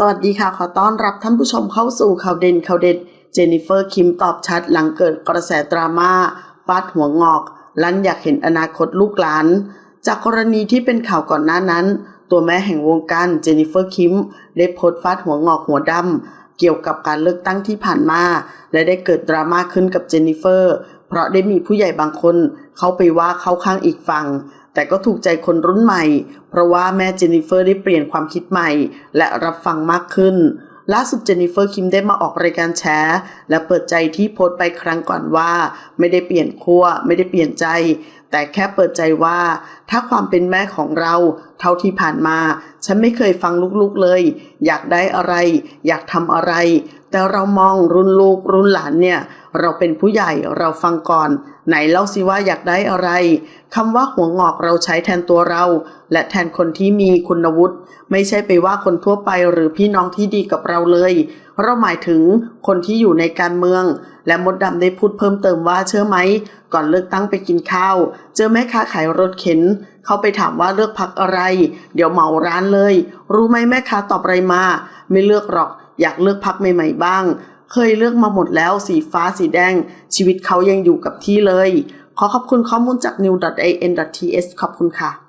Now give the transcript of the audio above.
สวัสดีค่ะ ขอต้อนรับท่านผู้ชมเข้าสู่ข่าวเด่นข่าวเด็ด เจนนิเฟอร์คิมตอบชัดหลังเกิดกระแสดราม่าฟาดหัวงอก ลันอยากเห็นอนาคตลูกหลาน จากกรณีที่เป็นข่าวก่อนหน้านั้น ตัวแม่แห่งวงการเจนนิเฟอร์คิมได้โพสต์ฟาดหัวงอกหัวดำเกี่ยวกับการเลือกตั้งที่ผ่านมา และได้เกิดดราม่าขึ้นกับเจนนิเฟอร์ เพราะได้มีผู้ใหญ่บางคน เข้าไปว่าเข้าข้างอีกฝั่ง แต่ก็ถูกใจคนรุ่นใหม่ เพราะว่าแม่เจนนิเฟอร์ได้เปลี่ยนความคิดใหม่ และรับฟังมากขึ้น ล่าสุดเจนนิเฟอร์คิมได้มาออกรายการแชร์และเปิดใจที่โพสต์ไปครั้งก่อนว่า ไม่ได้เปลี่ยนขั้วไม่ได้เปลี่ยนใจ แต่แค่เปิดใจว่า ถ้าความเป็นแม่ของเรา เท่าที่ผ่านมา ฉันไม่เคยฟังลูกๆเลย อยากได้อะไร อยากทำอะไร แต่เรามองรุ่นลูกรุ่นหลานเนี่ย เราเป็นผู้ใหญ่เราฟังก่อน ไหนเล่าสิว่าอยากได้อะไรคำว่าหัวงอกเราใช้แทนตัวเรา และแทนคนที่มีคุณวุฒิไม่ใช่ไปว่าคนทั่วไปหรือพี่น้องที่ดีกับเราเลย เราหมายถึงคนที่อยู่ในการเมือง และมดดำได้พูดเพิ่มเติมว่าเชื่อไหม ก่อนเลือกตั้งไปกินข้าว เจอแม่ค้าขายรถเข็น เขาไปถามว่าเลือกพักอะไร เดี๋ยวเหมาร้านเลย รู้ไหมแม่ค้าตอบอะไรมา ไม่เลือกหรอกอยากเลือกพักใหม่ ๆ บ้าง เคยเลือกมาหมดแล้วสีฟ้าสีแดง ชีวิตเขายังอยู่กับที่เลย ขอขอบคุณข้อมูลจาก new an ts ขอบคุณค่ะ